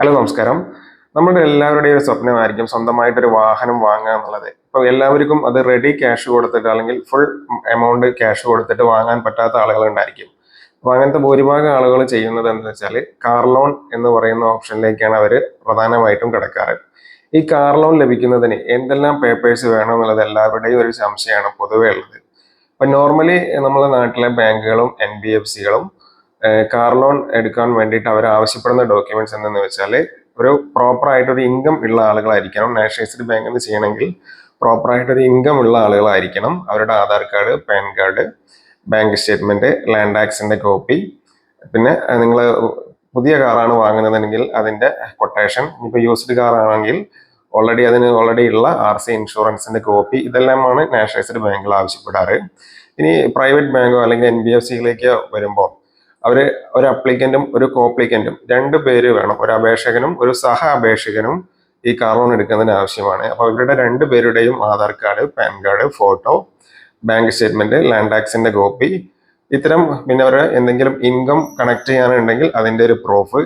Hello നമസ്കാരം. നമ്മുടെ എല്ലാവരുടെയും ഒരു സ്വപ്നമായിരിക്കും സ്വന്തമായിട്ടൊരു വാഹനം വാങ്ങുക എന്നുള്ളത്. ഇപ്പോൾ എല്ലാവർക്കും അത് റെഡി ക്യാഷ് കൊടുത്തിട്ട് അല്ലെങ്കിൽ ഫുൾ എമൗണ്ട് ക്യാഷ് കൊടുത്തിട്ട് വാങ്ങാൻ പറ്റാത്ത ആളുകൾ ഉണ്ടായിരിക്കും. അപ്പോൾ അങ്ങനത്തെ ഭൂരിഭാഗം ആളുകൾ ചെയ്യുന്നത് എന്താ വെച്ചാൽ കാർ ലോൺ എന്ന് പറയുന്ന ഓപ്ഷനിലേക്കാണ് അവർ പ്രധാനമായിട്ടും കിടക്കാറ്. ഈ കാർ ലോൺ ലഭിക്കുന്നതിന് എന്തെല്ലാം പേപ്പേഴ്സ് വേണം എന്നുള്ളത് എല്ലാവരുടെയും ഒരു സംശയമാണ് പൊതുവേ ഉള്ളത്. അപ്പം നോർമലി നമ്മുടെ നാട്ടിലെ ബാങ്കുകളും എൻ ബി എഫ് സികളും കാർ ലോൺ എടുക്കാൻ വേണ്ടിയിട്ട് അവർ ആവശ്യപ്പെടുന്ന ഡോക്യുമെന്റ്സ് എന്തെന്ന് വെച്ചാൽ ഒരു പ്രോപ്പർ ആയിട്ട് ഒരു ഇൻകം ഉള്ള ആളുകളായിരിക്കണം. നാഷണലൈസ്ഡ് ബാങ്കിൽ നിന്ന് ചെയ്യണമെങ്കിൽ പ്രോപ്പർ ആയിട്ട് ഒരു ഇൻകം ഉള്ള ആളുകളായിരിക്കണം. അവരുടെ Aadhaar card PAN card bank statement land ടാക്സിന്റെ copy പിന്നെ നിങ്ങൾ പുതിയ കാറാണ് വാങ്ങുന്നതെങ്കിൽ അതിന്റെ കൊട്ടേഷൻ ഇപ്പോൾ യൂസ്ഡ് കാർ ആണെങ്കിൽ ഓൾറെഡി അതിന് ഓൾറെഡി ഉള്ള ആർ സി ഇൻഷുറൻസിന്റെ കോപ്പി ഇതെല്ലാമാണ് നാഷണലൈസ്ഡ് ബാങ്കുകൾ ആവശ്യപ്പെടാറ്. ഇനി പ്രൈവറ്റ് ബാങ്കോ അല്ലെങ്കിൽ എൻ ബി എഫ് സിയിലേക്കോ വരുമ്പോൾ അവർ ഒരു അപ്ലിക്കന്റും ഒരു കോപ്ലിക്കന്റും രണ്ട് പേര് വേണം. ഒരു അപേക്ഷകനും ഒരു സഹ അപേക്ഷകനും ഈ കാർ ലോൺ എടുക്കുന്നതിന് ആവശ്യമാണ്. അപ്പോൾ ഇവരുടെ രണ്ട് പേരുടെയും Aadhaar card PAN card photo bank statement land ടാക്സിന്റെ copy ഇത്തരം പിന്നെ അവരുടെ എന്തെങ്കിലും ഇൻകം കണക്ട് ചെയ്യാനുണ്ടെങ്കിൽ അതിന്റെ ഒരു പ്രൂഫ്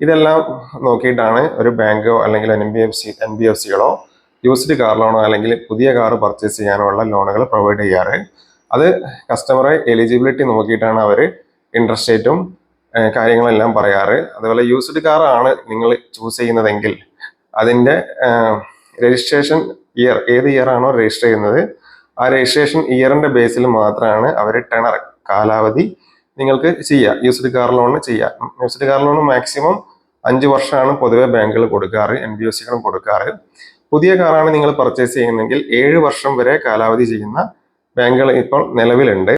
ഇതെല്ലാം നോക്കിയിട്ടാണ് ഒരു ബാങ്കോ അല്ലെങ്കിൽ N B F C N B F സികളോ used car ലോണോ അല്ലെങ്കിൽ പുതിയ കാർ പർച്ചേസ് ചെയ്യാനുള്ള ലോണുകൾ പ്രൊവൈഡ് ചെയ്യാറ്. അത് കസ്റ്റമറെ എലിജിബിലിറ്റി നോക്കിയിട്ടാണ് അവർ ഇൻട്രസ്റ്റ് റേറ്റും കാര്യങ്ങളെല്ലാം പറയാറ്. അതുപോലെ യൂസ്ഡ് കാർ ആണ് നിങ്ങൾ ചൂസ് ചെയ്യുന്നതെങ്കിൽ അതിന്റെ രജിസ്ട്രേഷൻ ഇയർ ഏത് ഇയർ ആണോ രജിസ്റ്റർ ചെയ്യുന്നത് ആ രജിസ്ട്രേഷൻ ഇയറിന്റെ ബേസിൽ മാത്രമാണ് അവർ ടെണർ കാലാവധി നിങ്ങൾക്ക് ചെയ്യാം യൂസ്ഡ് കാർ ലോൺ ചെയ്യാം. യൂസ്ഡ് കാർ ലോൺ മാക്സിമം അഞ്ച് വർഷമാണ് പൊതുവെ ബാങ്കുകൾ കൊടുക്കാറ് എൻ ബി എസ് സികളും കൊടുക്കാറ്. പുതിയ കാറാണ് നിങ്ങൾ പർച്ചേസ് ചെയ്യുന്നതെങ്കിൽ ഏഴ് വർഷം വരെ കാലാവധി ചെയ്യുന്ന ബാങ്കുകൾ ഇപ്പോൾ നിലവിലുണ്ട്.